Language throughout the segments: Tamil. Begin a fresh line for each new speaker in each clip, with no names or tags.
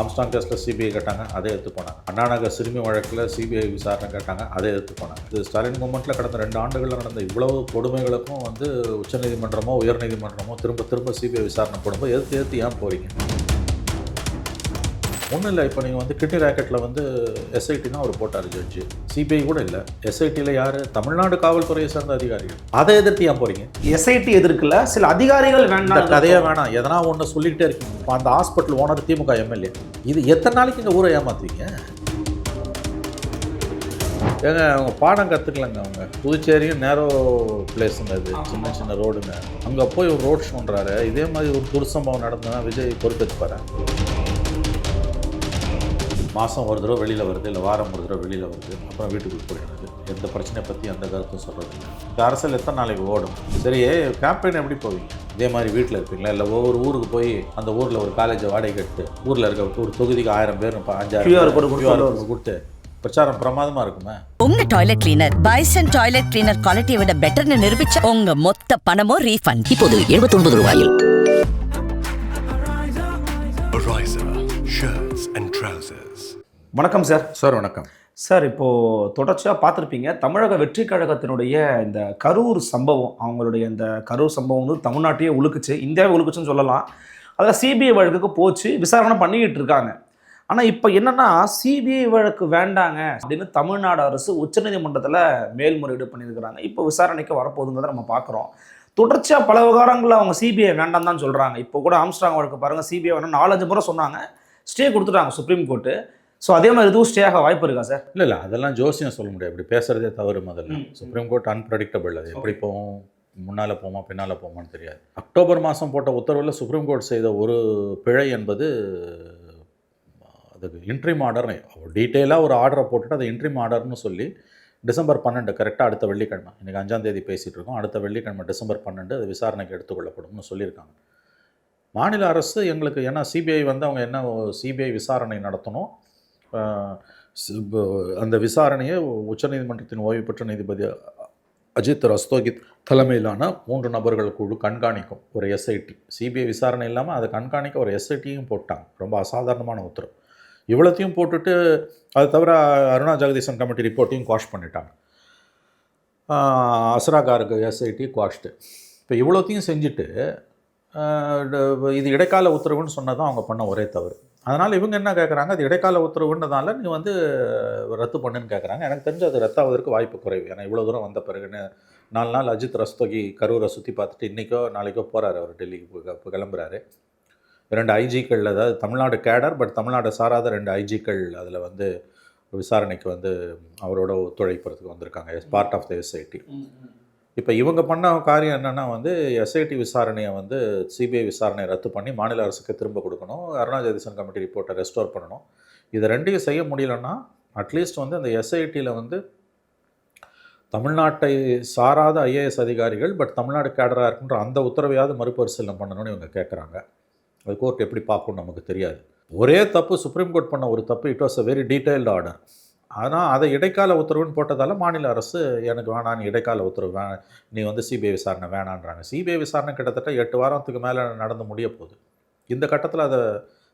ஆம்ஸ்டாங் கேஸில் சிபிஐ கேட்டாங்க அதை எடுத்து போனாங்க. அண்ணா நகர் சிறுமி வழக்கில் சிபிஐ விசாரணை கேட்டாங்க அதை எடுத்து போனாங்க. இது ஸ்டாலின் மூமெண்ட்டில் கடந்த ரெண்டு ஆண்டுகளில் நடந்த இவ்வளவு கொடுமைகளுக்கும் வந்து உச்சநீதிமன்றமோ உயர்நீதிமன்றமோ திரும்ப திரும்ப சிபிஐ விசாரணை போடும்போது எதிர்த்து எதிர்த்து ஏன் போகிறீங்க ஒன்றும் இல்லை. இப்போ நீங்கள் வந்து கிட்னி ராக்கெட்டில் வந்து எஸ்ஐடி தான் அவர் போட்டார் ஜட்ஜு சிபிஐ கூட இல்லை. எஸ்ஐடியில் யார்? தமிழ்நாடு காவல்துறையை சேர்ந்த அதிகாரிகள். அதை எதிர்த்து ஏன் போகிறீங்க
எஸ்ஐடி எதிர்க்கல. சில அதிகாரிகள் வேண்டாம்
கதையே வேணாம். எதனா ஒன்று சொல்லிக்கிட்டே இருக்கீங்க. இப்போ அந்த ஹாஸ்பிட்டல் ஓனர் திமுக எம்எல்ஏ இது எத்தனை நாளைக்கு இந்த ஊரை ஏமாத்துவீங்க? ஏங்க அவங்க பாடம் கற்றுக்கலங்க அவங்க. புதுச்சேரியும் நேரோ பிளேஸுங்க அது. சின்ன சின்ன ரோடுங்க அங்கே போய் ஒரு ரோட் ஷோன்றாரு இதே மாதிரி ஒரு துர்சம்பவம் நடந்ததுன்னா விஜய் பொறுப்பேற்றுப்பாரு மாதம் ஒரு தடவை வெளியில் வருது இல்லை வாரம் ஒரு தடவை வெளியில் வருது அப்புறம் வீட்டுக்கு போயிடுது எந்த பிரச்சனையை பற்றி எந்த கருத்தும் சொல்கிறது இல்லை இந்த அரசியல் எத்தனை நாளைக்கு ஓடும்? சரி கேம்பெயின் எப்படி போவீங்க? இதே மாதிரி வீட்டில் இருப்பீங்களா? இல்லை ஒவ்வொரு ஊருக்கு போய் அந்த ஊரில் ஒரு காலேஜை வாடகை எடுத்து ஊரில் இருக்க ஒரு தொகுதிக்கு ஆயிரம் பேர் அஞ்சாயிரம்
code கொடுத்து
பிரச்சாரம் பிரமாதமாக இருக்குமே?
உங்க toilet cleaner Bison toilet cleaner குவாலிட்டியை விட பெட்டர்னு நிரூபிச்ச உங்க மொத்த பணமும் ரீஃபண்ட்
இப்போது 79 ரூபாயில்.
Ariza. Shirts and trousers.
வணக்கம் சார்.
சார் வணக்கம்.
சார் இப்போ தொடர்ச்சியாக பார்த்துருப்பீங்க. தமிழக வெற்றி கழகத்தினுடைய இந்த கரூர் சம்பவம் அவங்களுடைய இந்த கரூர் சம்பவம் வந்து தமிழ்நாட்டையே உழுக்குச்சு இந்தியாவை உழுக்குச்சுன்னு சொல்லலாம். அதில் சிபிஐ வழக்குக்கு போச்சு விசாரணை பண்ணிக்கிட்டு இருக்காங்க. ஆனால் இப்போ என்னன்னா சிபிஐ வழக்கு வேண்டாங்க அப்படின்னு தமிழ்நாடு அரசு உச்சநீதிமன்றத்தில் மேல்முறையீடு பண்ணியிருக்கிறாங்க. இப்போ விசாரணைக்கு வரப்போகுதுங்கிறத நம்ம பார்க்குறோம். தொடர்ச்சியாக பல விவகாரங்களில் அவங்க சிபிஐ வேண்டாம் தான் சொல்கிறாங்க இப்போ கூட ஆம்ஸ்ட்ராங் வழக்கு பாருங்கள் சிபிஐ வேணும் நாலஞ்சு முறை சொன்னாங்க. ஸ்டே கொடுத்துட்டாங்க சுப்ரீம் கோர்ட்டு. ஸோ அதே மாதிரி இதுவும் ஸ்டே ஆக வாய்ப்பு இருக்கா சார்
இல்லை இல்லை அதெல்லாம் ஜோசியம் சொல்ல முடியாது. இப்படி பேசுகிறதே தவறு முதல்ல. சுப்ரீம் கோர்ட் அன்பிரடிக்டபிள் அது எப்படி போகும் முன்னால் போமா பின்னால் போமான்னு தெரியாது. அக்டோபர் மாதம் போட்ட உத்தரவில் சுப்ரீம் கோர்ட் செய்த ஒரு பிழை என்பது அதுக்கு இன்ட்ரிம் ஆர்டர் டீட்டெயிலாக ஒரு ஆர்டரை போட்டுட்டு அதை இன்ட்ரிம் ஆர்டர்னு சொல்லி டிசம்பர் பன்னெண்டு கரெக்டாக அடுத்த வெள்ளிக்கிழமை இன்றைக்கி அஞ்சாம் தேதி பேசிகிட்டு இருக்கோம். அடுத்த வெள்ளிக்கிழமை டிசம்பர் பன்னெண்டு அது விசாரணைக்கு எடுத்துக்கொள்ளப்படும்னு சொல்லியிருக்காங்க. மாநில அரசு எங்களுக்கு ஏன்னா சிபிஐ வந்து அவங்க என்ன சிபிஐ விசாரணை நடத்தணும். அந்த விசாரணையை உச்சநீதிமன்றத்தின் ஓய்வு பெற்ற நீதிபதி அஜித் ரஸ்தோகித் தலைமையிலான மூன்று நபர்கள் குழு கண்காணிக்கும் ஒரு எஸ்ஐடி சிபிஐ விசாரணை இல்லாமல் அதை கண்காணிக்க ஒரு எஸ்ஐடியும் போட்டாங்க. ரொம்ப அசாதாரணமான உத்தரவு. இவ்வளோத்தையும் போட்டுட்டு அது தவிர அருணா ஜெகதீசன் கமிட்டி ரிப்போர்ட்டையும் குவாஷ் பண்ணிட்டாங்க. அசராகாருக்கு எஸ்ஐடி குவாஷ்டு இப்போ இவ்வளோத்தையும் செஞ்சுட்டு இது இடைக்கால உத்தரவுன்னு சொன்னதான் அவங்க பண்ண ஒரே தவறு. அதனால் இவங்க என்ன கேட்குறாங்க அது இடைக்கால உத்தரவுன்றதால நீ வந்து ரத்து பண்ணுன்னு கேட்குறாங்க எனக்கு தெரிஞ்சு அது ரத்தாவதற்கு வாய்ப்பு குறைவு. ஏன்னா இவ்வளோ தூரம் வந்த பிறகுன்னு நாலு நாள் அஜித் ரஸ்தோகி கரூரை சுற்றி பார்த்துட்டு இன்றைக்கோ நாளைக்கோ போகிறாரு அவர் டெல்லிக்கு கிளம்புறாரு. ரெண்டு ஐஜிக்கள் அதாவது தமிழ்நாடு கேடர் பட் தமிழ்நாடு சாராத ரெண்டு ஐஜிக்கள் அதில் வந்து விசாரணைக்கு வந்து அவரோட ஒத்துழைப்புறதுக்கு வந்திருக்காங்க. பார்ட் ஆஃப் த எஸ்ஐடி இப்போ இவங்க பண்ண காரியம் என்னென்னா வந்து எஸ்ஐடி விசாரணையை வந்து சிபிஐ விசாரணையை ரத்து பண்ணி மாநில அரசுக்கு திரும்ப கொடுக்கணும். அருணா ஜெகதீசன் கமிட்டி ரிப்போர்ட்டை ரெஸ்டோர் பண்ணணும். இது ரெண்டையும் செய்ய முடியலன்னா அட்லீஸ்ட் வந்து அந்த எஸ்ஐடியில் வந்து தமிழ்நாட்டை சாராத ஐஏஎஸ் அதிகாரிகள் பட் தமிழ்நாடு கேடராக இருக்குன்ற அந்த உத்தரவையாவது மறுபரிசீலனை பண்ணணும்னு இவங்க கேட்குறாங்க அது கோர்ட் எப்படி பார்க்கும் நமக்கு தெரியாது. ஒரே தப்பு சுப்ரீம் கோர்ட் பண்ண ஒரு தப்பு. It was a very detailed order ஆனால் அதை இடைக்கால உத்தரவுன்னு போட்டதால் மாநில அரசு எனக்கு வேணாம் நீ இடைக்கால உத்தரவு வே நீ வந்து சிபிஐ விசாரணை வேணான்றாங்க. சிபிஐ விசாரணை கிட்டத்தட்ட எட்டு வாரத்துக்கு மேலே நடந்து முடிய போகுது. இந்த கட்டத்தில் அதை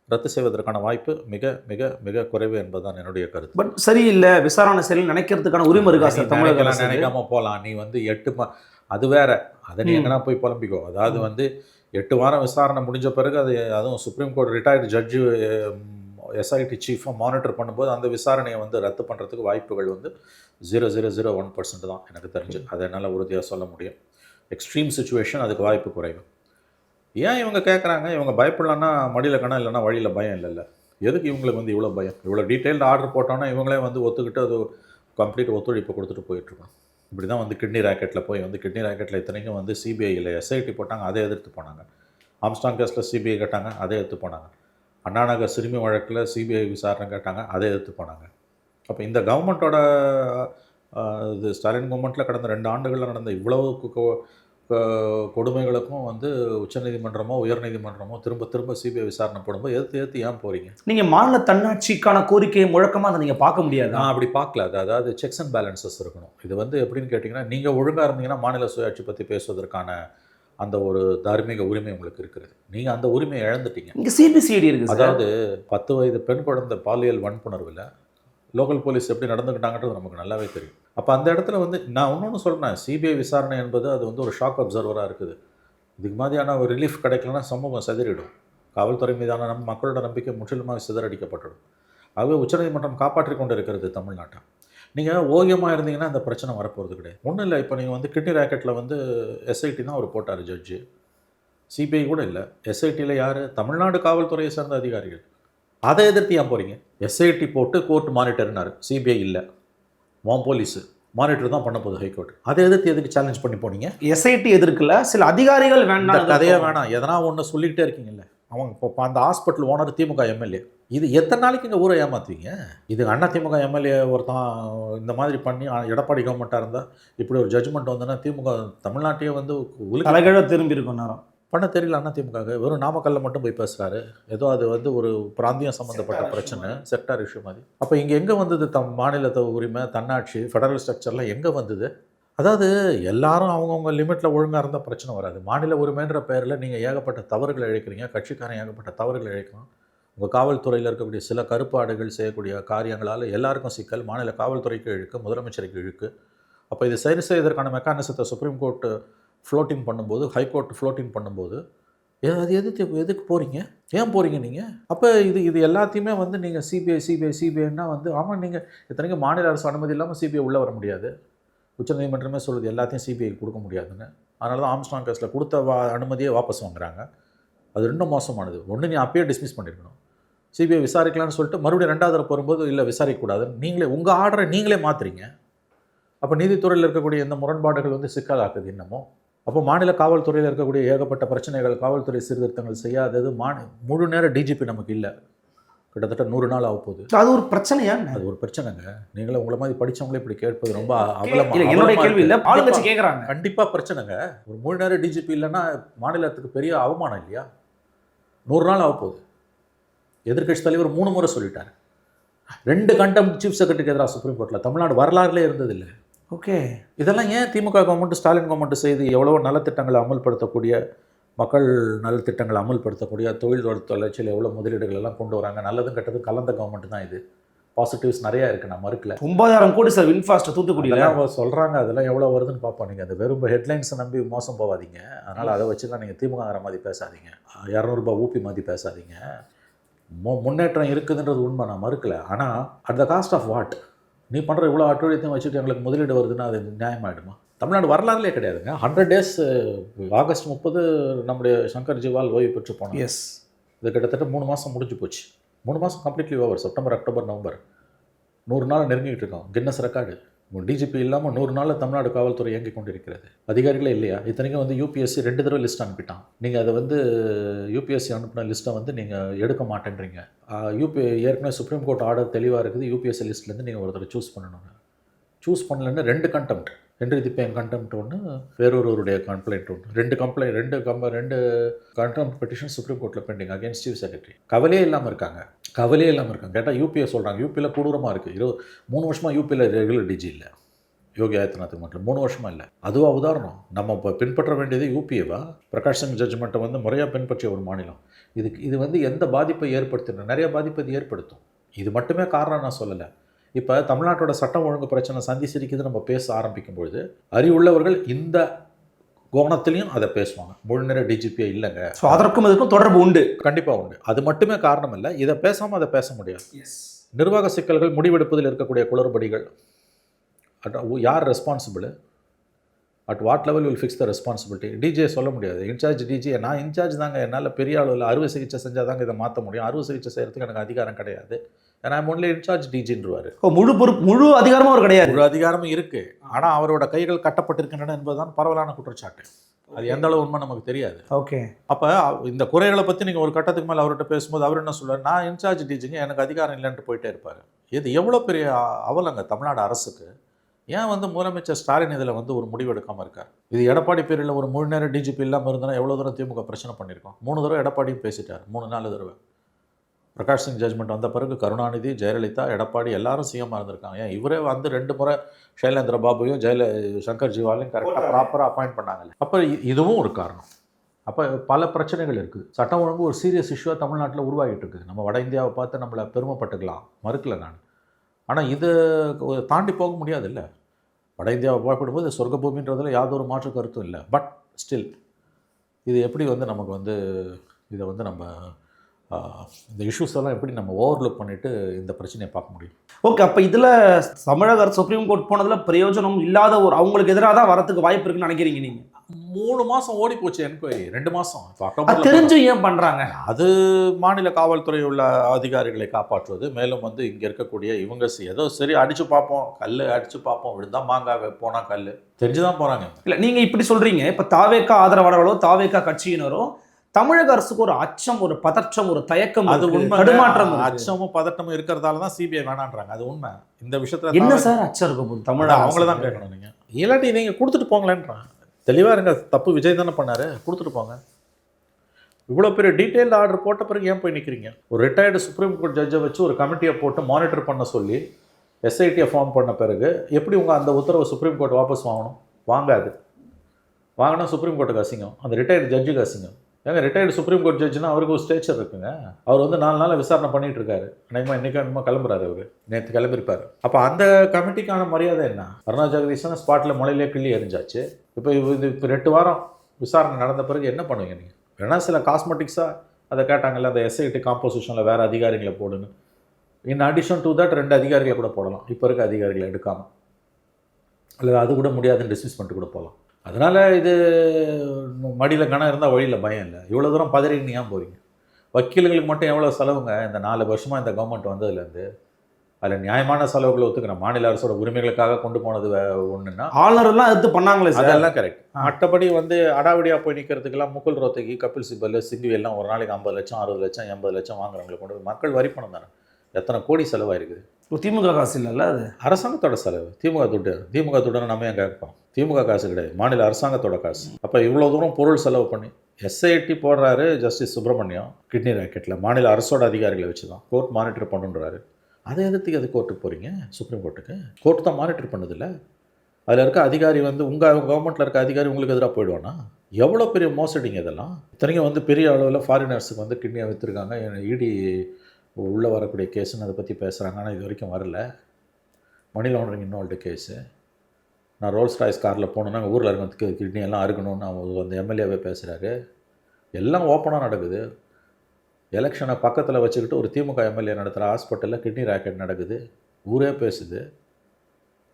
ரத்து செய்வதற்கான வாய்ப்பு மிக மிக மிக குறைவு என்பதுதான் என்னுடைய கருத்து.
பட் சரியில்லை விசாரணை சரியில்லை நினைக்கிறதுக்கான உரிமை இருக்கா சார் தமிழக?
நினைக்காம போகலாம் நீ வந்து எட்டு மா அது வேற. அதை நீ. எங்கன்னா போய் புலம்பிக்கோ. அதாவது வந்து எட்டு வாரம் விசாரணை முடிஞ்ச பிறகு அது அதுவும் supreme court retired judge SIT சீஃபை monitor பண்ணும்போது அந்த விசாரணையை வந்து ரத்து பண்ணுறதுக்கு வாய்ப்புகள் வந்து zero zero zero one percent தான் எனக்கு தெரிஞ்சு. அதை என்னால் உறுதியாக சொல்ல முடியும். எக்ஸ்ட்ரீம் சுச்சுவேஷன் அதுக்கு வாய்ப்பு குறைவு. ஏன் இவங்க கேட்குறாங்க இவங்க பயப்படலன்னா மடியில் கணம் இல்லைன்னா வழியில் பயம் இல்லைல்ல. எதுக்கு இவங்களுக்கு வந்து இவ்வளோ பயம்? இவ்வளோ டீட்டெயில்டு ஆர்டர் போட்டோன்னா இவங்களே வந்து ஒத்துக்கிட்டு அது கம்ப்ளீட் ஒத்துழைப்பு கொடுத்துட்டு போயிட்டுருக்கோம் இப்படி தான் வந்து கிட்னி ராக்கெட்டில் போய் வந்து கிட்னி ராக்கெட்டில் இத்தனைக்கும் வந்து சிபிஐயில் எஸ்ஐடி போட்டாங்க அதை எதிர்த்து போனாங்க. ஆம்ஸ்டாங் கேஸில் சிபிஐ கேட்டாங்க அதை எதிர்த்து போனாங்க. அண்ணா நகர் சிறுமி வழக்கில் சிபிஐ விசாரணை கேட்டாங்க அதை எதிர்த்து போனாங்க. அப்போ இந்த கவர்மெண்ட்டோட இது ஸ்டாலின் கவர்மெண்ட்டில் கடந்த ரெண்டு ஆண்டுகளில் நடந்த இவ்வளவு கொடுமைகளுக்கும் வந்து உச்சநீதிமன்றமோ உயர்நீதிமன்றமோ திரும்ப திரும்ப சிபிஐ விசாரணை போடும்போது எதிர்த்து எதிர்த்து ஏன் போகிறீங்க
நீங்க மாநில தன்னாட்சிக்கான கோரிக்கையை முழக்கமா அதை நீங்க பார்க்க முடியாது?
நான் அப்படி பார்க்கல. அது அதாவது செக்ஸ் அண்ட் பேலன்சஸ் இருக்கணும். இது வந்து எப்படின்னு கேட்டிங்கன்னா நீங்கள் ஒழுங்காக இருந்தீங்கன்னா மாநில சுயாட்சி பற்றி பேசுவதற்கான அந்த ஒரு தார்மீக உரிமை உங்களுக்கு இருக்கிறது. நீங்கள் அந்த உரிமையை இழந்துட்டீங்க.
இங்க சிபிசிஐடி இருக்கு சார்.
அதாவது பத்து வயது பெண் குழந்தை பாலியல் வன்புணர்வில் லோக்கல் போலீஸ் எப்படி நடந்துக்கிட்டாங்கன்றது நமக்கு நல்லாவே தெரியும். அப்போ அந்த இடத்துல வந்து நான் இன்னொன்று சொல்கிறேன் சிபிஐ விசாரணை என்பது அது வந்து ஒரு ஷாக் அப்சர்வராக இருக்குது. இதுக்கு மாதிரியான ஒரு ரிலீஃப் கிடைக்கலன்னா சமூகம் சிதறிடும். காவல்துறை மீதான நம் மக்களோட நம்பிக்கை முற்றிலுமாக சிதறடிக்கப்பட்டுடும். ஆகவே உச்சநீதிமன்றம் காப்பாற்றி கொண்டு இருக்கிறது தமிழ்நாட்டை. நீங்கள் ஓகியமாக இருந்தீங்கன்னா அந்த பிரச்சனை வரப்போகிறது கிடையாது. ஒன்றும் இல்லை. இப்போ நீங்கள் வந்து கிட்னி ராக்கெட்டில் வந்து எஸ்ஐடி தான் அவர் போட்டார் ஜட்ஜு சிபிஐ கூட இல்லை. எஸ்ஐடியில் யார்? தமிழ்நாடு காவல்துறையை சார்ந்த அதிகாரிகள். அதை எதிர்த்து ஏன் போகிறீங்க எஸ்ஐடி போட்டு கோர்ட் மானிட்டர்னாரு. சிபிஐ இல்லை. வாம் போலீஸு. மானிட்டர் தான் பண்ண போகுது ஹைகோர்ட் அதை எதிர்த்து எதுக்கு சேலஞ்ச் பண்ணி போனீங்க?
எஸ்ஐடி எதிர்க்கல. சில அதிகாரிகள் வேண்டாம்
கதையே வேணாம். எதனா ஒன்று சொல்லிக்கிட்டே இருக்கீங்கல்ல. அவங்க இப்போ அந்த ஹாஸ்பிட்டல் ஓனர் திமுக எம்எல்ஏ இது எத்தனை நாளைக்கு இங்கே ஊரை ஏமாத்துவீங்க? இது அண்ணா திமுக எம்எல்ஏ ஒருத்தன் இந்த மாதிரி பண்ணி எடப்பாடி கவர்மெண்ட்டாக இருந்தால் இப்படி ஒரு ஜட்ஜ்மெண்ட் வந்தோன்னா திமுக தமிழ்நாட்டையே வந்து
தலைகீழ திரும்பி இருக்கும் நேரம்.
பண்ண தெரியல அண்ணா திமுக வெறும் நாமக்கல்ல மட்டும் போய் பேசுகிறாரு ஏதோ அது வந்து ஒரு பிராந்தியம் சம்மந்தப்பட்ட பிரச்சனை. செக்டார் இஷ்யூ மாதிரி. அப்போ இங்கே எங்கே வந்தது தம் மாநிலத்தை உரிமை தன்னாட்சி ஃபெடரல் ஸ்ட்ரக்சர்லாம் எங்கே வந்தது? அதாவது எல்லாரும் அவங்கவுங்க லிமிட்டில் ஒழுங்காக இருந்தால் பிரச்சனை வராது. மாநில உரிமைன்ற பெயரில் நீங்கள் ஏகப்பட்ட தவறுகளை இழைக்கிறீங்க. கட்சிக்காரன் ஏகப்பட்ட தவறுகளை இழைக்கணும் உங்கள் காவல்துறையில் இருக்கக்கூடிய சில கருப்பாடுகள் செய்யக்கூடிய காரியங்களால் எல்லாருக்கும் சிக்கல். மாநில காவல்துறைக்கு இழுக்கு முதலமைச்சருக்கு இழுக்கு. அப்போ இது சரி செய்வதற்கான மெக்கானிசத்தை சுப்ரீம் கோர்ட்டு ஃப்ளோட்டிங் பண்ணும்போது ஹைகோர்ட் ஃப்ளோட்டிங் பண்ணும்போது அது எதுக்கு எதுக்கு போகிறீங்க ஏன் போகிறீங்க நீங்கள் அப்போ இது இது எல்லாத்தையுமே வந்து நீங்கள் சிபிஐ சிபிஐ சிபிஐன்னா வந்து ஆமாம் நீங்கள் இத்தனைக்கும் மாநில அரசு அனுமதி இல்லாமல் சிபிஐ உள்ளே வர முடியாது. உச்சநீதிமன்றமே சொல்லுது எல்லாத்தையும் சிபிஐ கொடுக்க முடியாதுன்னு. அதனால தான் ஆம்ஸ்டாங் கேஸில் கொடுத்த வா அனுமதியை வாபஸ் வாங்குறாங்க. அது இன்னும் மோசமானது. ஒன்று நீ அப்பயே டிஸ்மிஸ் பண்ணியிருக்கணும் சிபிஐ விசாரிக்கலாம்னு சொல்லிட்டு மறுபடியும் ரெண்டாவது போகும்போது வரும்போது இல்லை விசாரிக்கக்கூடாதுன்னு. நீங்களே உங்கள் ஆர்டரை நீங்களே மாற்றுறீங்க அப்போ நீதித்துறையில் இருக்கக்கூடிய இந்த முரண்பாடுகள் வந்து சிக்கலாக்குது இன்னமும். அப்போ மாநில காவல்துறையில் இருக்கக்கூடிய ஏகப்பட்ட பிரச்சனைகள் காவல்துறை சீர்திருத்தங்கள் செய்யாதது மா முழு நேர டிஜிபி நமக்கு இல்லை. கிட்டத்தட்ட நூறு நாள் ஆக போகுது.
அது ஒரு பிரச்சனையா?
அது ஒரு பிரச்சனைங்க. நீங்களே உங்களை மாதிரி படிச்சவங்களே இப்படி கேட்பது ரொம்ப
இல்ல,
அவலமா
என்னுடைய கேள்வி இல்ல. ஆளுங்கட்சி
கண்டிப்பா-
கேக்குறாங்க.
கண்டிப்பா பிரச்சனைங்க. ஒரு முழு நேர டிஜிபி இல்லைன்னா மாநிலத்துக்கு பெரிய அவமானம் இல்லையா? நூறு நாள் ஆக போகுது. எதிர்க்கட்சி தலைவர் மூணு முறை சொல்லிட்டார். ரெண்டு கண்டம் சீஃப் செக்ரட்டரிக்கு எதிராக சுப்ரீம் கோர்ட்டில் தமிழ்நாடு வரலாறுலே இருந்ததில்லை.
ஓகே.
இதெல்லாம் ஏன் திமுக கவர்மெண்ட் ஸ்டாலின் கவர்மெண்ட் செய்து எவ்வளவோ நலத்திட்டங்களை அமல்படுத்தக்கூடிய மக்கள் நலத்திட்டங்களை அமல்படுத்தக்கூடிய தொழில் வளர்ச்சியில் எவ்வளோ முதலீடுகள் எல்லாம் கொண்டு வராங்க? நல்லதும் கெட்டதும் கலந்த கவர்மெண்ட் தான் இது. பாசிட்டிவ்ஸ் நிறையா இருக்குது நான் மறுக்கல.
ஒன்பதாயிரம் கோடி சார் வின்ஃபாஸ்ட் தூத்துக்குடியில.
அதெல்லாம் அவங்க சொல்கிறாங்க அதெல்லாம் எவ்வளோ வருதுன்னு பார்ப்போம். நீங்கள் அந்த வெறும் ஹெட்லைன்ஸை நம்பி மோசம் போகாதீங்க அதனால் அதை வச்சுலாம் நீங்கள் திமுகங்கிற மாதிரி பேசாதீங்க. இரநூறுபா ஊப்பி மாதிரி பேசாதீங்க. மு முன்னேற்றம் இருக்குதுன்றது உண்மை நான் மறுக்கல. ஆனால் at the cost of what நீ பண்ணுற இவ்வளோ அட்டுழியத்தையும் வச்சுட்டு எங்களுக்கு முதலீடு வருதுன்னா அது நியாயமாயிடுமா? தமிழ்நாடு வரலாறுலே கிடையாதுங்க. ஹண்ட்ரட் டேஸ் ஆகஸ்ட் முப்பது நம்முடைய சங்கர் ஜிவால் ஓய்வு பெற்று போனோம்
எஸ்
இது கிட்டத்தட்ட மூணு மாதம் முடிஞ்சு போச்சு. மூணு மாதம் completely over September October November நூறு நாள் நெருங்கிட்டு இருக்கோம். கின்னஸ் ரெக்கார்டு டிஜிபி இல்லாமல் நூறு நாளில் தமிழ்நாடு காவல்துறை இயங்கி கொண்டிருக்கிறது. அதிகாரிகளே இல்லையா? இத்தனைக்கும் வந்து யூபிஎஸ்சி ரெண்டு தடவை லிஸ்ட் அனுப்பிட்டான். நீங்கள் அதை வந்து யூபிஎஸ்சி அனுப்பின லிஸ்ட்டை வந்து நீங்கள் எடுக்க மாட்டேன்றீங்க. யூபி ஏற்கனவே சுப்ரீம் கோர்ட் ஆர்டர் தெளிவாக இருக்குது. யூபிஎஸ்சி லிஸ்ட்லேருந்து நீங்கள் ஒருத்தர் சூஸ் பண்ணணும்னு சூஸ் பண்ணலன்னு ரெண்டு கண்டெம்ட் ஹென்றி திப்பேன் கண்டெம்ட் ஒன்று வேறொருவருடைய கம்ப்ளைண்ட் ஒன்று ரெண்டு கம்ப்ளைண்ட் ரெண்டு கம்ப ரெண்டு கண்டெம்ட் பெட்டிஷன் சுப்ரீம் கோர்ட்டில் பெண்டிங் அகேன்ஸ்ட் சீஃப் செக்ரட்டரி கவலையே இல்லாமல் இருக்காங்க. கவலையே இல்லாமல் இருக்காங்க. கேட்டால் யூபிஐ சொல்கிறாங்க யூபியில் கொடூரமாக இருக்குது இரு மூணு வருஷமாக யூபியில் ரெகுலர் டிஜி இல்லை. யோகி ஆதித்யநாத் மட்டும். மூணு வருஷமாக இல்லை. அதுவா உதாரணம். நம்ம இப்போ பின்பற்ற வேண்டியது யூபிஏவா பிரகாஷ் சிங் ஜட்ஜ்மெண்ட்டை வந்து முறையாக பின்பற்றிய ஒரு மாநிலம். இதுக்கு இது வந்து எந்த பாதிப்பை ஏற்படுத்தின நிறைய பாதிப்பை இது ஏற்படுத்தும். இது மட்டுமே காரணம் நான் சொல்லலை. இப்போ தமிழ்நாட்டோட சட்டம் ஒழுங்கு பிரச்சனை சந்தி சிரிக்குது நம்ம பேச ஆரம்பிக்கும் பொழுது அறிவுள்ளவர்கள் இந்த கோணத்திலையும் அதை பேசுவாங்க. முழு நேர டிஜிபியே இல்லைங்க.
ஸோ அதற்கும் இதுக்கும் தொடர்பு உண்டு.
கண்டிப்பாக உண்டு. அது மட்டுமே காரணம் இல்லை இதை பேசாமல் அதை பேச முடியாது. நிர்வாக சிக்கல்கள் முடிவெடுப்பதில் இருக்கக்கூடிய குளறுபடிகள் at யார் responsible at what level will fix the responsibility DJ சொல்ல முடியாது. இன்சார்ஜ் டிஜே நான் இன்சார்ஜ் தாங்க. என்னால் பெரிய அளவில் அறுவை சிகிச்சை செஞ்சால் தாங்க இதை மாற்ற முடியும். அறுவை சிகிச்சை செய்கிறதுக்கு எனக்கு அதிகாரம் கிடையாது. ஏன்னா ஒன்லி இன்சார்ஜ் டிஜின்றவார்
ஓ முழு பொறுப்பு முழு அதிகாரமும் அவர் கிடையாது.
ஒரு அதிகாரமும் இருக்குது ஆனால் அவரோட கைகள் கட்டப்பட்டிருக்கின்றன என்பதுதான் பரவலான குற்றச்சாட்டு. அது எந்த அளவு உண்மை நமக்கு தெரியாது.
ஓகே
அப்போ இந்த குறைகளை பற்றி நீங்கள் ஒரு கட்டத்துக்கு மேலே அவர்கிட்ட பேசும்போது அவர் என்ன சொல்றாரு? நான் இன்சார்ஜ் டீச்சிங்க எனக்கு அதிகாரம் இல்லைன்ட்டு போயிட்டே இருப்பார். இது எவ்வளோ பெரிய அவலங்க தமிழ்நாடு அரசுக்கு? ஏன் வந்து முதலமைச்சர் ஸ்டாலின் இதில் வந்து ஒரு முடிவு எடுக்காமல் இருக்கார்? இது எடப்பாடி பேரில் ஒரு முழு நேரம் டிஜிபி இல்லாமல் இருந்தனா எவ்வளோ தூரம் திமுக பிரச்சனை பண்ணியிருக்கோம்? மூணு தடவை எடப்பாடியும் பேசிட்டார் மூணு நாலு தடவை. பிரகாஷ் சிங் ஜட்மெண்ட் வந்த பிறகு கருணாநிதி ஜெயலலிதா எடப்பாடி எல்லாரும் சிஎம்மாக இருந்திருக்காங்க. ஏன்? இவரே வந்து ரெண்டு முறை சைலேந்திர பாபுவையும் ஜெயல சங்கர் ஜிவாலையும் கரெக்டாக ப்ராப்பராக அப்பாயிண்ட் பண்ணாங்கல்ல. அப்போ இதுவும் ஒரு காரணம். அப்போ பல பிரச்சனைகள் இருக்குது சட்டம் ஒழுங்கு ஒரு சீரியஸ் இஷ்யூவாக தமிழ்நாட்டில் உருவாகிட்டு இருக்குது. நம்ம வட இந்தியாவை பார்த்து நம்மளை பெருமைப்பட்டுக்கலாம். மறுக்கல நான். ஆனால் இது தாண்டி போக முடியாதுல்ல. வட இந்தியாவை பார்க்கும்போது சொர்க்கபூமின்றதுல யாதொரு மாற்று கருத்தும் இல்லை. பட் ஸ்டில் இது எப்படி வந்து நமக்கு வந்து இதை வந்து நம்ம இந்த இஷ்யூஸ் எல்லாம் எப்படி நம்ம ஓவர்லுக் பண்ணிவிட்டு இந்த பிரச்சனையை பார்க்க முடியும்?
ஓகே அப்போ இதில் தமிழக அரசு சுப்ரீம் கோர்ட் போனதில் பிரயோஜனம் இல்லாத ஒரு அவங்களுக்கு எதிராக தான் வரத்துக்கு வாய்ப்பு இருக்குன்னு நினைக்கிறீங்க நீங்கள்
மூணு மாதம் ஓடி போச்சு என்கொயரி ரெண்டு மாதம் இப்போ
தெரிஞ்சு ஏன் பண்ணுறாங்க
அது மாநில காவல்துறை உள்ள அதிகாரிகளை காப்பாற்றுவது. மேலும் வந்து இங்கே இருக்கக்கூடிய இவங்க ஏதோ சரி அடிச்சு பார்ப்போம். கல் அடிச்சு பார்ப்போம். விழுந்தா மாங்காய் போனால் கல் தெரிஞ்சு தான் போகிறாங்க
இல்லை நீங்கள் இப்படி சொல்கிறீங்க இப்போ தாவேக்கா ஆதரவாளர்களோ தாவேக்கா கட்சியினரோ தமிழக அரசுக்கு ஒரு அச்சம் ஒரு பதற்றம் ஒரு தயக்கம்
அது உண்மை
தடுமாற்றம்.
அச்சமும் பதட்டமும் இருக்கிறதால தான் சிபிஐ வேணான்றாங்க. அது உண்மை. இந்த விஷயத்துல
என்ன சார் அச்சம் இருக்க போகுது
அதான் அவங்கள தான்? கேட்கணும் நீங்கள் இல்லாட்டி நீங்கள் கொடுத்துட்டு போங்களேன்றான். தெளிவாக இருங்க. தப்பு விஜய் தானே பண்ணாரு. கொடுத்துட்டு போங்க. இவ்வளோ பெரிய டீட்டெயில்டு ஆர்டர் போட்ட பிறகு ஏன் போய் நிற்கிறீங்க ஒரு ரிட்டையர்டு சுப்ரீம் கோர்ட் ஜட்ஜை வச்சு ஒரு கமிட்டியை போட்டு மானிட்டர் பண்ண சொல்லி எஸ்ஐடியை ஃபார்ம் பண்ண பிறகு எப்படி உங்கள் அந்த உத்தரவை சுப்ரீம் கோர்ட் வாபஸ் வாங்கணும்? வாங்காது. வாங்கினா சுப்ரீம் கோர்ட்டுக்கு அசிங்கம். அந்த ரிட்டையர்டு ஜட்ஜுக்கு அசிங்கம். ஏங்க ரிட்டையர்டு சுப்ரீம் கோர்ட் ஜட்ஜ்னா அவருக்கு ஒரு ஸ்டேச்சர் இருக்குங்க. அவர் வந்து நாலு நாள் விசாரணை பண்ணிட்டு இருக்காரு அன்னைக்குமா இன்னைக்கு என்னமோ கிளம்புறாரு அவர். நேற்று கிளம்பியிருப்பாரு. அப்போ அந்த கமிட்டிக்கான மரியாதை என்ன? அருணா ஜெகதீஷன் ஸ்பாட்டில் முளையிலே கிள்ளி எரிஞ்சாச்சு இப்போ இது இப்போ ரெண்டு வாரம் விசாரணை நடந்த பிறகு என்ன பண்ணுவீங்க நீங்கள் வேணா சில காஸ்மெட்டிக்ஸாக அதை கேட்டாங்கல்ல அந்த எஸ்ஐடி காம்போசிஷனில் வேறு அதிகாரிகளை போடுன்னு. இன் அடிஷன் டு தட் ரெண்டு அதிகாரிகளை கூட போடலாம். இப்போ இருக்க அதிகாரிகளை எடுக்காமல் அல்லது அது கூட முடியாதுன்னு டிஸ்மிஸ் பண்ணிட்டு கூட போகலாம். அதனால் இது மடியில் கணம் இருந்தால் வழியில் பயம் இல்லை. இவ்வளோ தூரம் பதறின்னு ஏன் போகிறீங்க வக்கீல்களுக்கு மட்டும் எவ்வளோ செலவுங்க? இந்த நாலு வருஷமாக இந்த கவர்மெண்ட் வந்ததுலேருந்து அதில் நியாயமான செலவுகளை ஒத்துக்கிறேன் மாநில அரசோட உரிமைகளுக்காக கொண்டு போனது ஒன்றுன்னா
ஆளுநர் எல்லாம் எடுத்து பண்ணாங்களே சார்.
அதெல்லாம் கரெக்ட். மற்றபடி வந்து அடாவடியாக போய் நிற்கிறதுக்கெல்லாம் முகுல் ரோத்தகி கபில் சிபல் சிங்வி எல்லாம் ஒரு நாளைக்கு ஐம்பது லட்சம் அறுபது லட்சம் எண்பது லட்சம் வாங்குறவங்களை கொண்டு மக்கள் வரி பணம் தானே? எத்தனை கோடி செலவாயிருக்குது?
திமுக காசு இல்லைல்ல அது?
அரசாங்கத்தோட செலவு திமுக துட்டு திமுக துட்டுன்னு நம்ம ஏன் கேட்போம்? திமுக காசு கிடையாது. மாநில அரசாங்கத்தோட காசு. அப்போ இவ்வளோ தூரம் பொருள் செலவு பண்ணி எஸ்ஐடி போடுறாரு ஜஸ்டிஸ் சுப்பிரமணியம் கிட்னி ராக்கெட்டில் மாநில அரசோட அதிகாரிகளை வச்சு தான் கோர்ட் மானிட்டர் பண்ணுன்றாரு. அதை எதிர்த்து எது கோர்ட்டுக்கு போகிறீங்க சுப்ரீம் கோர்ட்டுக்கு கோர்ட் தான் மானிட்டர் பண்ணுதில்ல? அதில் இருக்க அதிகாரி வந்து உங்கள் கவர்மெண்ட்டில் இருக்க அதிகாரி உங்களுக்கு எதிராக போயிடுவானா? எவ்வளோ பெரிய மோசடிங்க இதெல்லாம்? இத்தனைக்கும் வந்து பெரிய அளவில் ஃபாரினர்ஸுக்கு வந்து கிட்னியாக விற்றுருக்காங்க இடி உள்ளே வரக்கூடிய கேஸுன்னு அதை பற்றி பேசுகிறாங்க ஆனால் இது வரைக்கும் வரல. Money laundering involved case. நான் ரோல்ஸ் ராய்ஸ் காரில் போனோன்னா ஊரில் இருக்கிறதுக்கு கிட்னி எல்லாம் அறுக்கணும்னு அவர் அந்த எம்எல்ஏவே பேசுகிறாரு எல்லாம் ஓப்பனாக நடக்குது. எலெக்ஷனை பக்கத்தில் வச்சுக்கிட்டு ஒரு திமுக எம்எல்ஏ நடத்துகிற ஹாஸ்பிட்டலில் கிட்னி ராக்கெட் நடக்குது. ஊரே பேசுது.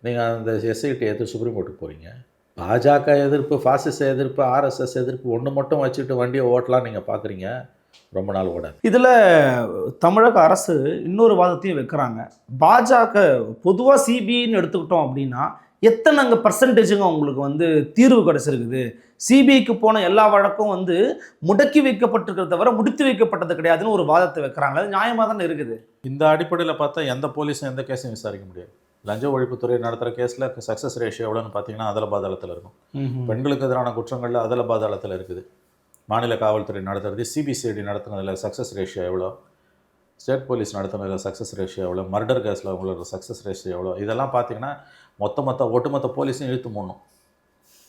நீங்கள் அந்த எஸ்ஐடி எதிர்த்து சுப்ரீம் கோர்ட்டுக்கு போகிறீங்க பாஜக எதிர்ப்பு ஃபாசிச எதிர்ப்பு ஆர்எஸ்எஸ் எதிர்ப்பு ஒன்று மட்டும் வச்சுக்கிட்டு வண்டியை ஓட்டலாம் நீங்கள் பார்க்குறீங்க ரொம்ப நாள் ஓடாது.
இதில் தமிழக அரசு இன்னொரு வாதத்தையும் வைக்கிறாங்க. பாஜக பொதுவாக சிபிஐன்னு எடுத்துக்கிட்டோம் அப்படின்னா எத்தனைங்க பர்சன்டேஜுங்க உங்களுக்கு வந்து தீர்வு கிடச்சிருக்குது? சிபிஐக்கு போன எல்லா வழக்கும் வந்து முடக்கி வைக்கப்பட்டிருக்கிறத தவிர முடித்து வைக்கப்பட்டது கிடையாதுன்னு ஒரு வாதத்தை வைக்கிறாங்க. அது நியாயமாக தானே இருக்குது?
இந்த அடிப்படையில் பார்த்தா எந்த போலீஸும் எந்த கேஸையும் விசாரிக்க முடியாது. லஞ்ச ஒழிப்புத்துறை நடத்துகிற கேஸில் சக்ஸஸ் ரேஷியோ எவ்வளோன்னு பார்த்தீங்கன்னா அதல பாதாளத்தில் இருக்கும். பெண்களுக்கு எதிரான குற்றங்களில் அதல பாதாளத்தில் இருக்குது. மாநில காவல்துறை நடத்துறது சிபிசிஐடி நடத்துனதில் சக்ஸஸ் ரேஷியோ எவ்வளோ? ஸ்டேட் போலீஸ் நடத்துனதில் சக்ஸஸ் ரேஷியோ எவ்வளோ? மர்டர் கேஸில் உங்களோட சக்ஸஸ் ரேஷியோ எவ்வளோ? இதெல்லாம் பார்த்தீங்கன்னா மொத்த மொத்த ஒட்டுமொத்த போலீஸையும் இழுத்து மூடணும்.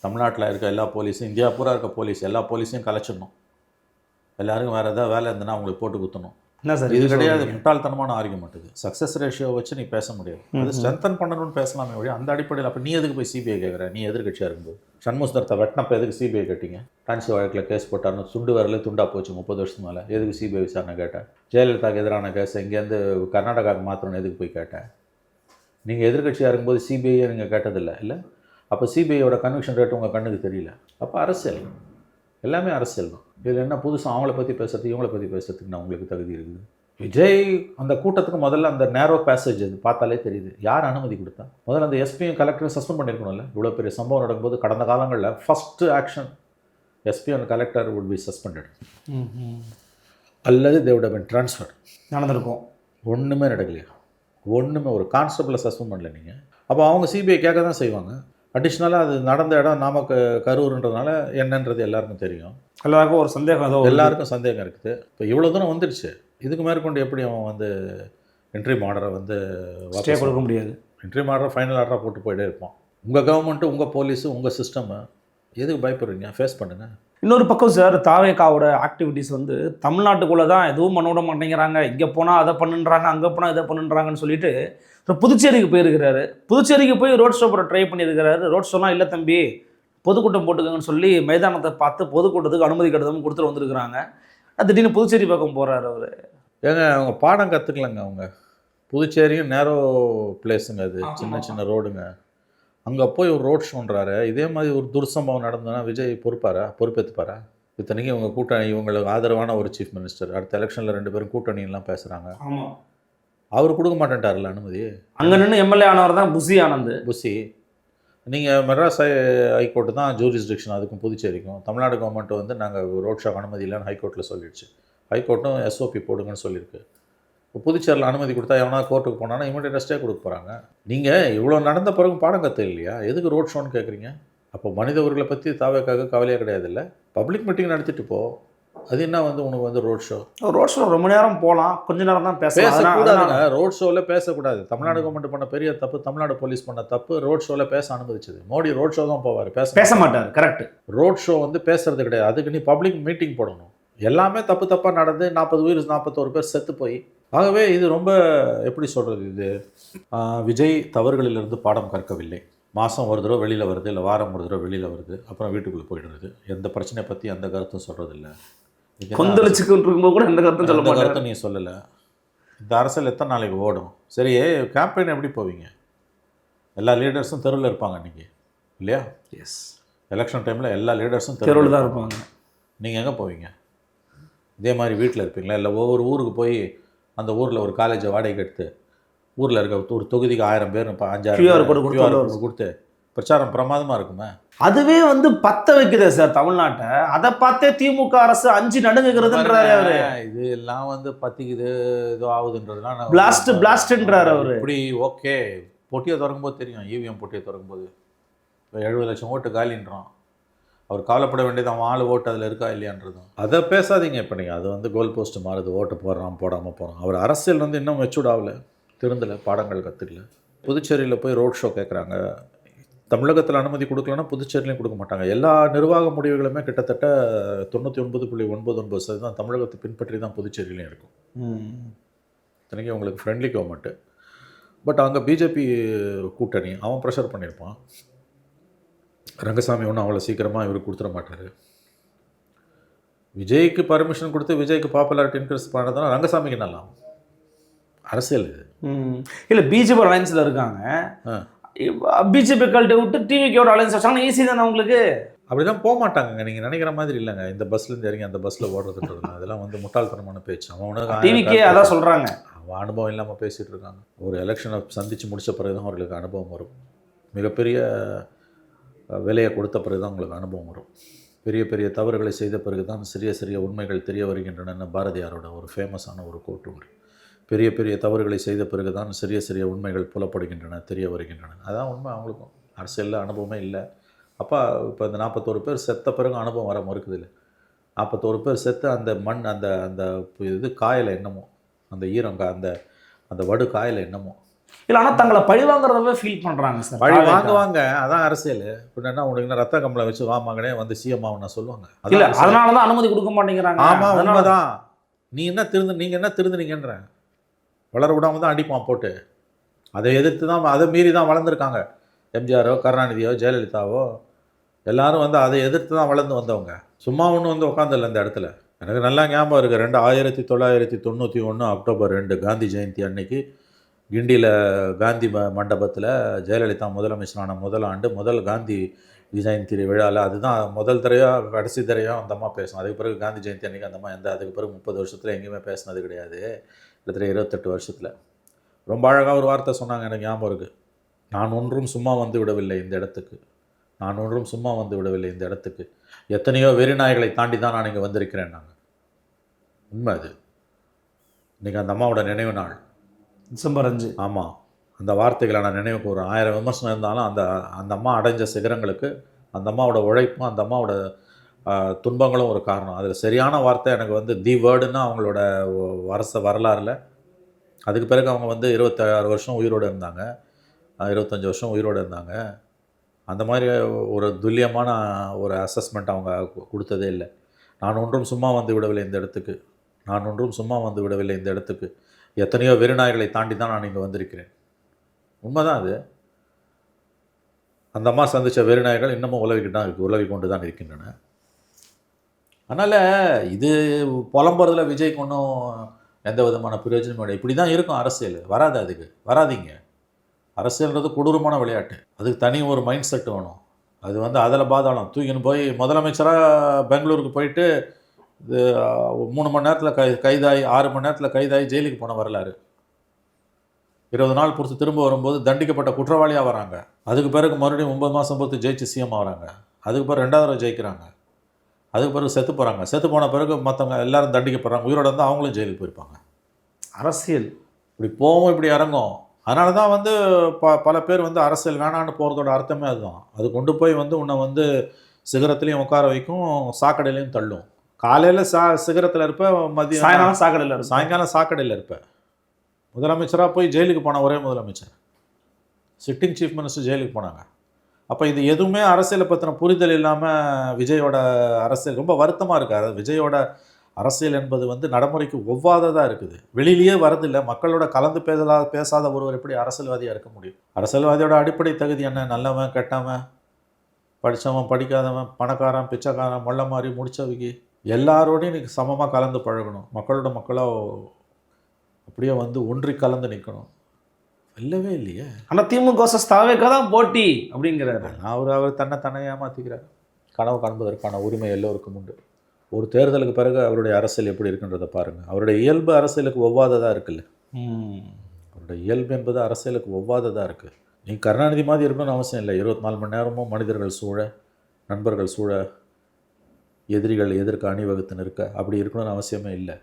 தமிழ்நாட்டில் இருக்க எல்லா போலீஸும் இந்தியா பூரா இருக்க போலீஸ் எல்லா போலீஸையும் கலைச்சிடணும். எல்லாருக்கும் வேறு ஏதாவது வேலை இருந்ததுன்னா அவங்களுக்கு போட்டு குத்தணும்.
என்ன சார்
இது கிடையாது முட்டாள்தனமான ஆர்குமெண்ட் இது சக்ஸஸ் ரேஷியோ வச்சு நீ பேச முடியாது. அது ஸ்ட்ரென்தன் பண்ணணும்னு பேசலாமே வழி அந்த அடிப்படையில் அப்போ நீ எதுக்கு போய் சிபிஐ கேட்குற நீ எதிர்கட்சியாக இருக்கும்போது. சண்முகத்தை வெட்டினப்ப எதுக்கு சிபிஐ கேட்டீங்க? டான்சி வழக்கில் கேஸ் போட்டார்னு சுண்டு வரல துண்டா போச்சு முப்பது வருஷத்துக்கு மேலே. எதுக்கு சிபிஐ விசாரணை கேட்டேன்? ஜெயலலிதாவுக்கு எதிரான கேஸ் இங்கேருந்து கர்நாடகாவுக்கு மாத்திரம்னு எதுக்கு போய் கேட்டேன்? நீங்கள் எதிர்கட்சியாக இருக்கும்போது சிபிஐயை நீங்கள் கேட்டதில்லை இல்லை? அப்போ சிபிஐயோட கன்விக்ஷன் ரேட் உங்கள் கண்ணுக்கு தெரியல. அப்போ அரசியல். எல்லாமே அரசியல் தான். இதில் என்ன புதுசாக அவங்கள பற்றி பேசுறதுக்கு இவங்கள பற்றி பேசுறதுக்கு நான் உங்களுக்கு தகுதி இருக்குது. விஜய் அந்த கூட்டத்துக்கு முதல்ல அந்த நேரோ பேசேஜ் அது பார்த்தாலே தெரியுது. யார் அனுமதி கொடுத்தா? முதல்ல அந்த எஸ்பியும் கலெக்டரும் சஸ்பெண்ட் பண்ணியிருக்கணும்ல இவ்வளோ பெரிய சம்பவம் நடக்கும்போது கடந்த காலங்களில் first action SP and collector would be suspended அல்லது தேவோட been transferred.
நடந்திருக்கும்.
ஒன்றுமே நடக்கலையா? ஒன்றுமே ஒரு கான்ஸ்டபிளை சஸ்பெண்ட் பண்ணல நீங்கள் அப்போ அவங்க சிபிஐ கேட்க தான் செய்வாங்க. அடிஷ்னலாக அது நடந்த இடம் நாமக்க கரூர்ன்றதுனால என்னன்றது எல்லாருக்கும் தெரியும்.
எல்லாருக்கும் ஒரு சந்தேகம்.
எல்லாருக்கும் சந்தேகம் இருக்குது. இப்போ இவ்வளோ தூரம் வந்துடுச்சு இதுக்கு மேற்கொண்டு எப்படி அவன் வந்து என்ட்ரி ஆர்டரை வந்து
ஸ்டே கொடுக்க முடியாது.
என்ட்ரி ஆர்டரை ஃபைனல் ஆர்டராக போட்டு போயிட்டே இருப்பான். உங்கள் கவர்மெண்ட்டு உங்கள் போலீஸு உங்கள் சிஸ்டமு எதுக்கு பயப்படுறீங்க? ஃபேஸ் பண்ணுங்கள்
இன்னொரு பக்கம் சார் தாவேக்காவோட ஆக்டிவிட்டீஸ் வந்து தமிழ்நாட்டுக்குள்ளே தான் எதுவும் பண்ண விட மாட்டேங்கிறாங்க. இங்கே போனால் அதை பண்ணுன்றாங்க அங்கே போனால் இதை பண்ணுன்றாங்கன்னு சொல்லிட்டு அப்புறம் புதுச்சேரிக்கு போயிருக்கிறாரு. புதுச்சேரிக்கு போய் ரோட் ஷோ போட ட்ரை பண்ணியிருக்கிறாரு. ரோட் ஷோலாம் இல்லை தம்பி பொதுக்கூட்டம் போட்டுக்கோங்கன்னு சொல்லி மைதானத்தை பார்த்து பொதுக்கூட்டத்துக்கு அனுமதி கடிதம் கொடுத்துட்டு வந்திருக்கிறாங்க. திடீர்னு புதுச்சேரி பக்கம் போகிறாரு அவர்.
ஏங்க அவங்க பாடம் கற்றுக்கலங்க அவங்க. புதுச்சேரியும் நேரோ பிளேஸுங்க அது. சின்ன சின்ன ரோடுங்க அங்கே போய் ஒரு ரோட் ஷோன்றாரு இதே மாதிரி ஒரு துர்சம்பவம் நடந்ததுன்னா விஜய் பொறுப்பாரா? பொறுப்பேற்றுப்பாரா இத்தனைக்கும் இவங்க கூட்டணி இவங்களுக்கு ஆதரவான ஒரு சீஃப் மினிஸ்டர் அடுத்த எலெக்ஷனில் ரெண்டு பேரும் கூட்டணிலாம் பேசுகிறாங்க அவர் கொடுக்க மாட்டேன்ட்டார்ல அனுமதி?
அங்கே நின்று எம்எல்ஏ ஆனவர் தான் புசி ஆனந்த்.
புசி நீங்கள் மெட்ராஸ் ஹை ஹைகோர்ட்டு தான் ஜூரிஸ்டிக்ஷன் அதுக்கும் புதுச்சேரிக்கும். தமிழ்நாடு கவர்மெண்ட் வந்து நாங்கள் ரோட் ஷோ அனுமதி இல்லைன்னு ஹைகோர்ட்டில் சொல்லிடுச்சு. ஹைகோர்ட்டும் எஸ்ஓபி போடுங்கன்னு சொல்லியிருக்கு. இப்போ புதுச்சேரியில் அனுமதி கொடுத்தா எவனா கோர்ட்டுக்கு போனானா இமீடியட் ஸ்டே கொடுக்க போகிறாங்க நீங்கள் இவ்வளோ நடந்த பிறகு பாடம் கற்று இல்லையா? எதுக்கு ரோட் ஷோன்னு கேட்குறீங்க அப்போ மனித உரிகளை பற்றி தாவேக்காக கவலையே கிடையாது இல்லை? பப்ளிக் மீட்டிங் நடத்திட்டு போ. அது என்ன வந்து உனக்கு வந்து ரோட் ஷோ
ரோட் ஷோ ரொம்ப நேரம் போகலாம். கொஞ்ச நேரம் தான் பேசலாம். அதனால-
பேசக்கூடாதுங்க. ரோட் ஷோவில் பேசக்கூடாது. தமிழ்நாடு கவர்மெண்ட் பண்ண பெரிய தப்பு தமிழ்நாடு போலீஸ் பண்ண தப்பு ரோட் ஷோவில் பேச அனுமதிச்சது. மோடி ரோட் ஷோ தான் போவார். பேச
பேச மாட்டார். கரெக்ட்
ரோட் ஷோ வந்து பேசுறது கிடையாது. அதுக்கு நீ பப்ளிக் மீட்டிங் போடணும். எல்லாமே தப்பு தப்பாக நடந்து நாற்பது உயிர் நாற்பத்தோரு பேர் செத்து போய். ஆகவே இது ரொம்ப எப்படி சொல்கிறது இது? விஜய் தவறுகளிலிருந்து பாடம் கற்கவில்லை. மாதம் ஒரு தடவை வெளியில் வருது இல்லை வாரம் ஒரு தடவை வெளியில் வருது அப்புறம் வீட்டுக்குள்ளே போயிடுறது. எந்த பிரச்சனையை பற்றி எந்த கருத்தும் சொல்கிறதில்ல
கொந்தளிச்சுக்கு இருக்கும்போது கூட எந்த கருத்தும் சொல்ல
கருத்தும் நீ சொல்லலை. இந்த அரசியல் எத்தனை நாளைக்கு ஓடும்? சரி கேம்பெயின் எப்படி போவீங்க? எல்லா லீடர்ஸும் தெருவில் இருப்பாங்க அன்றைக்கி இல்லையா?
எஸ்
எலெக்ஷன் டைமில் எல்லா லீடர்ஸும்
தெருவில் தான் இருப்பாங்க.
நீங்கள் எங்கே போவீங்க? இதே மாதிரி வீட்டில் இருப்பீங்களா? இல்லை ஒவ்வொரு ஊருக்கு போய் அந்த ஊரில் ஒரு காலேஜை வாடகைக்கு எடுத்து ஊரில் இருக்க ஒரு தொகுதிக்கு ஆயிரம் பேர் இப்போ அஞ்சாயிரம்
கொடுத்து
பிரச்சாரம் பிரமாதமாக இருக்குமே?
அதுவே வந்து பத்த வைக்குதே சார் தமிழ்நாட்டை. அதை பார்த்தே திமுக அரசு அஞ்சு நடுங்குகிறதுன்றாரு அவரு.
இது எல்லாம் வந்து பத்திக்குது ஏதோ ஆகுதுன்றதுலாம்
Blast, blastன்றாரு அவரு.
இப்படி ஓகே பொட்டியை திறக்கும்போது தெரியும் இவிஎம் பொட்டியை திறக்கும்போது. இப்போ எழுபது லட்சம் ஓட்டு காலின்றோம் அவர் கவலைப்பட வேண்டியது அவன் ஆள் ஓட்டு அதில் இருக்கா இல்லையான்றதும். அதை பேசாதீங்க இப்போ நீங்கள். அது வந்து கோல் போஸ்ட் மாறுது ஓட்டு போடுறான் போடாமல் போகிறான். அவர் அரசியல் வந்து இன்னும் மெச்சூர்ட் ஆகல திருந்தலை பாடங்கள் கற்றுக்கல. புதுச்சேரியில் போய் ரோட் ஷோ கேட்குறாங்க. தமிழகத்தில் அனுமதி கொடுக்கலன்னா புதுச்சேரியிலையும் கொடுக்க மாட்டாங்க. எல்லா நிர்வாக முடிவுகளுமே கிட்டத்தட்ட தொண்ணூற்றி ஒன்பது புள்ளி ஒன்பது ஒன்பது சதவீதம் தமிழகத்தை பின்பற்றி தான் புதுச்சேரியிலையும் இருக்கும். இத்தனைக்கும் உங்களுக்கு ஃப்ரெண்ட்லி கவர்மெண்ட்டு பட் அங்கே பிஜேபி கூட்டணி அவன் ப்ரெஷர் பண்ணியிருப்பான். ரங்கசாமி ஒன்றும் அவ்வளோ சீக்கிரமாக இவர் கொடுத்துட மாட்டார். விஜய்க்கு பர்மிஷன் கொடுத்து விஜய்க்கு பாப்புலாரிட்டி இன்க்ரீஸ் பண்ணதுனா ரங்கசாமிக்கு நல்லா அரசியல் இது.
இல்லை பிஜேபி அலையன்ஸில் இருக்காங்க. பிஜேபி கல்ட்டை விட்டு டிவிக்கோட அலையன்ஸ் வச்சாங்கன்னா ஈஸி தானே உங்களுக்கு?
அப்படிலாம் போக மாட்டாங்க நீங்கள் நினைக்கிற மாதிரி இல்லைங்க. இந்த பஸ்லேருந்து இறங்கி அந்த பஸ்ஸில் ஓடுறதுன்றது அதெல்லாம் வந்து முட்டாள்தனமான பேச்சு. அவன் உனக்கு ஆயிரம்
டிவிக்கே அதான் சொல்கிறாங்க
அவன் அனுபவம் இல்லாமல் பேசிகிட்டு இருக்காங்க. ஒரு எலெக்ஷனை சந்தித்து முடிச்ச பிறகு தான் அவர்களுக்கு அனுபவம் வரும். மிகப்பெரிய விலையை கொடுத்த பிறகு தான் உங்களுக்கு அனுபவம் வரும். பெரிய பெரிய தவறுகளை செய்த பிறகு தான் சிறிய சிறிய உண்மைகள் தெரிய வருகின்றன பாரதியாரோட ஒரு ஃபேமஸான ஒரு கோட்டு உண்டு. பெரிய பெரிய தவறுகளை செய்த பிறகு தான் சிறிய சிறிய உண்மைகள் புலப்படுகின்றன தெரிய வருகின்றன. அதான் உண்மை அவங்களுக்கும். அரசியலில் அனுபவமே இல்லை. அப்பா இப்போ இந்த நாற்பத்தோரு பேர் செத்த பிறகு அனுபவம் வர மறுக்குது இல்லை நாற்பத்தோரு பேர் செத்து அந்த மண் அந்த அந்த இது காயலை என்னமோ அந்த ஈரம் அந்த அந்த வடு காயலை என்னமோ
இல்லை ஆனால் தங்களை பழி வாங்குறதவே ஃபீல் பண்ணுறாங்க சார்.
பழி வாங்குவாங்க. அதான் அரசியல். உனக்கு என்ன ரத்த கம்பளை வச்சு வா மகனே வந்து சிஎம் ஆகணும் சொல்லுவாங்க.
இல்லை. அதனால தான் அனுமதி கொடுக்க மாட்டேங்கிறாங்க.
ஆமா
அதனால-
உண்மைதான். நீ என்ன திருந்து நீங்க என்ன திருந்துனீங்கன்ற. வளர விடாம தான் அடிப்பான் போட்டு. அதை எதிர்த்து தான் அதை மீறி தான் வளர்ந்துருக்காங்க. எம்ஜிஆரோ கருணாநிதியோ ஜெயலலிதாவோ எல்லாரும் வந்து அதை எதிர்த்து தான் வளர்ந்து வந்தவங்க. சும்மா ஒன்று வந்து உட்காந்துல்ல இந்த இடத்துல. எனக்கு நல்லா ஞாபகம் இருக்குது ரெண்டு ஆயிரத்தி தொள்ளாயிரத்தி தொண்ணூற்றி ஒன்று அக்டோபர் ரெண்டு காந்தி ஜெயந்தி அன்னைக்கு கிண்டியில் காந்தி ம மண்டபத்தில் ஜெயலலிதா முதலமைச்சரான முதல் ஆண்டு முதல் காந்தி ஜெயந்தி விழாவில் அதுதான் முதல் தடவையாக கடைசி தடவையாக அந்த அம்மா பேசணும் அதுக்கு பிறகு காந்தி ஜெயந்தி அன்றைக்கி அந்த அம்மா எந்த அதுக்கு பிறகு முப்பது வருஷத்தில் எங்கேயுமே பேசினது கிடையாது. கிட்டத்தட்ட இருபத்தெட்டு வருஷத்தில். ரொம்ப அழகாக ஒரு வார்த்தை சொன்னாங்க எனக்கு ஞாபகம் இருக்குது நான் ஒன்றும் சும்மா வந்து விடவில்லை இந்த இடத்துக்கு. நான் ஒன்றும் சும்மா வந்து விடவில்லை இந்த இடத்துக்கு. எத்தனையோ வெறிநாய்களை தாண்டி தான் நான் இங்கே வந்திருக்கிறேன் நாங்கள் உண்மை அது. இன்றைக்கி அந்த அம்மாவோட நினைவு நாள்.
டிசம்பர் அஞ்சு.
ஆமாம் அந்த வார்த்தைகளை நான் நினைவு கூறுறேன். ஆயிரம் விமர்சனம் இருந்தாலும் அந்த அந்த அம்மா அடைஞ்ச சிகரங்களுக்கு அந்த அம்மாவோட உழைப்பும் அந்த அம்மாவோட துன்பங்களும் ஒரு காரணம். அதில் சரியான வார்த்தை எனக்கு வந்து தி வேர்டுன்னா அவங்களோட ஒ- வரலாறில். அதுக்கு பிறகு அவங்க வந்து இருபத்தாறு வருஷம் உயிரோடு இருந்தாங்க. இருபத்தஞ்சி வருஷம் உயிரோடு இருந்தாங்க. அந்த மாதிரி ஒரு துல்லியமான ஒரு அசஸ்மெண்ட் அவங்க கொடுத்ததே இல்லை. நான் ஒன்றும் சும்மா வந்து விடவில்லை இந்த இடத்துக்கு. நான் ஒன்றும் சும்மா வந்து விடவில்லை இந்த இடத்துக்கு. எத்தனையோ வெறிநாய்களை தாண்டி தான் நான் இங்கே வந்திருக்கிறேன். உண்மைதான் அது. அந்த அம்மா சந்தித்த வெறிநாய்கள் இன்னமும் உலவிக்கிட்டு தான் இருக்குது உலவி கொண்டு தான் இருக்கின்றன. அதனால் இது புலம்புறதுல விஜய்க்கு ஒன்றும் எந்த விதமான பிரயோஜனமும் இல்லை. இப்படி தான் இருக்கும் அரசியல். வராது அதுக்கு. வராதீங்க. அரசியல்ன்றது கொடூரமான விளையாட்டு. அதுக்கு தனி ஒரு மைண்ட் செட் வேணும். அது வந்து அதில் பாதாளம். தூக்கின்னு போய் முதலமைச்சராக பெங்களூருக்கு போயிட்டு இது மூணு மணி நேரத்தில் கை கைதாகி ஆறு மணி நேரத்தில் கைதாகி ஜெயிலுக்கு போன வரலாறு. இருபது நாள் பொறுத்து திரும்ப வரும்போது தண்டிக்கப்பட்ட குற்றவாளியாக வராங்க. அதுக்கு பிறகு மறுபடியும் ஒன்பது மாதம் பொறுத்து ஜெயிச்சு சிஎம் ஆகிறாங்க. அதுக்கு பிறகு ரெண்டாவது தடவை ஜெயிக்கிறாங்க. அதுக்கு பிறகு செத்து போகிறாங்க செத்து போன பிறகு மற்றவங்க எல்லாரும் தண்டிக்கப்படுறாங்க. உயிரோட இருந்தால் அவங்களும் ஜெயிலுக்கு போயிருப்பாங்க.
அரசியல்.
இப்படி போவோம் இப்படி இறங்கும் அதனால தான் வந்து ப பல பேர் வந்து அரசியல் வேணான்னு போகிறதோட அர்த்தமே அதுதான். அது கொண்டு போய் வந்து உன்னை வந்து சிகரத்துலேயும் உட்கார வைக்கும் சாக்கடையிலையும் தள்ளும். காலையில் சா சிகரத்தில் இருப்ப மதியம்
சாயங்காலம் சாக்கடையில் இருக்கும்
சாயங்காலம் சாக்கடையில் இருப்பேன் முதலமைச்சராக போய் ஜெயிலுக்கு போன ஒரே முதலமைச்சர். சிட்டிங் சீஃப் மினிஸ்டர் ஜெயிலுக்கு போனாங்க. அப்போ இது எதுவுமே அரசியலை பற்றின புரிதல் இல்லாமல் விஜயோட அரசியல் ரொம்ப வருத்தமாக இருக்குது அதாவது விஜயோட அரசியல் என்பது வந்து நடைமுறைக்கு ஒவ்வாததாக இருக்குது. வெளியிலேயே வரதில்லை. மக்களோட கலந்து பேசலா பேசாத ஒருவர் எப்படி அரசியல்வாதியாக இருக்க முடியும்? அரசியல்வாதியோட அடிப்படை தகுதி என்ன? நல்லவன் கெட்டவன் படித்தவன் படிக்காதவன் பணக்காரன் பிச்சைக்காரன் மொள்ள மாதிரி முடிச்சவங்க எல்லாரோடையும் இன்னைக்கு சமமாக கலந்து பழகணும். மக்களோட மக்களாக அப்படியே வந்து ஒன்றி கலந்து நிற்கணும் இல்லவே இல்லையே.
ஆனால் திமுக ஸ்தாவேக்கா தான் போட்டி அப்படிங்கிறாரு.
அவர் அவர் தன்னை தன்னை ஏமாற்றிக்கிறார் கனவு காண்பதற்கான உரிமை எல்லோருக்கும் உண்டு. ஒரு தேர்தலுக்கு பிறகு அவருடைய அரசியல் எப்படி இருக்குன்றதை பாருங்கள் அவருடைய இயல்பு அரசியலுக்கு ஒவ்வாததாக இருக்குல்ல.
ம்.
அவருடைய இயல்பு என்பது அரசியலுக்கு ஒவ்வாததாக இருக்குது நீ கருணாநிதி மாதிரி இருக்கணும்னு அவசியம் இல்லை. இருபத்தி நாலு மணி நேரமும் மனிதர்கள் சூழ நண்பர்கள் சூழ எதிரிகள் எதிர்க்க அணிவகுத்து நிற்க? அப்படி இருக்கணும்னு அவசியமே இல்லை.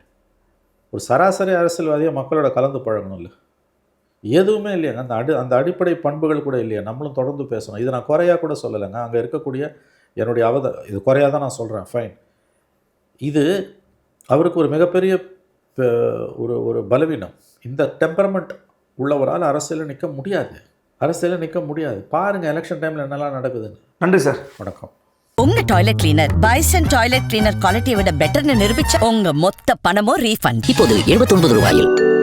ஒரு சராசரி அரசியல்வாதியாக மக்களோட கலந்து பழகணும்ல. எதுவுமே இல்லையாங்க அந்த அடி அந்த அடிப்படை பண்புகள் கூட இல்லையா? நம்மளும் தொடர்ந்து பேசணும். இது நான் குறையாக கூட சொல்லலைங்க. அங்கே இருக்கக்கூடிய என்னுடைய அவத இது குறையாக தான் நான் சொல்கிறேன் ஃபைன் இது அவருக்கு ஒரு மிகப்பெரிய ஒரு ஒரு பலவீனம். இந்த டெம்பரமெண்ட் உள்ளவரால் அரசியலில் நிற்க முடியாது. அரசியலில் நிற்க முடியாது. பாருங்கள் எலெக்ஷன் டைமில் என்னெல்லாம் நடக்குதுன்னு.
நன்றி சார்
வணக்கம்.
உங்க toilet cleaner Bison toilet cleaner குவாலிட்டியை விட பெட்டர்னு நிரூபிச்ச உங்க மொத்த பணமும் ரீஃபண்ட்
இப்போது 79 ரூபாயில்.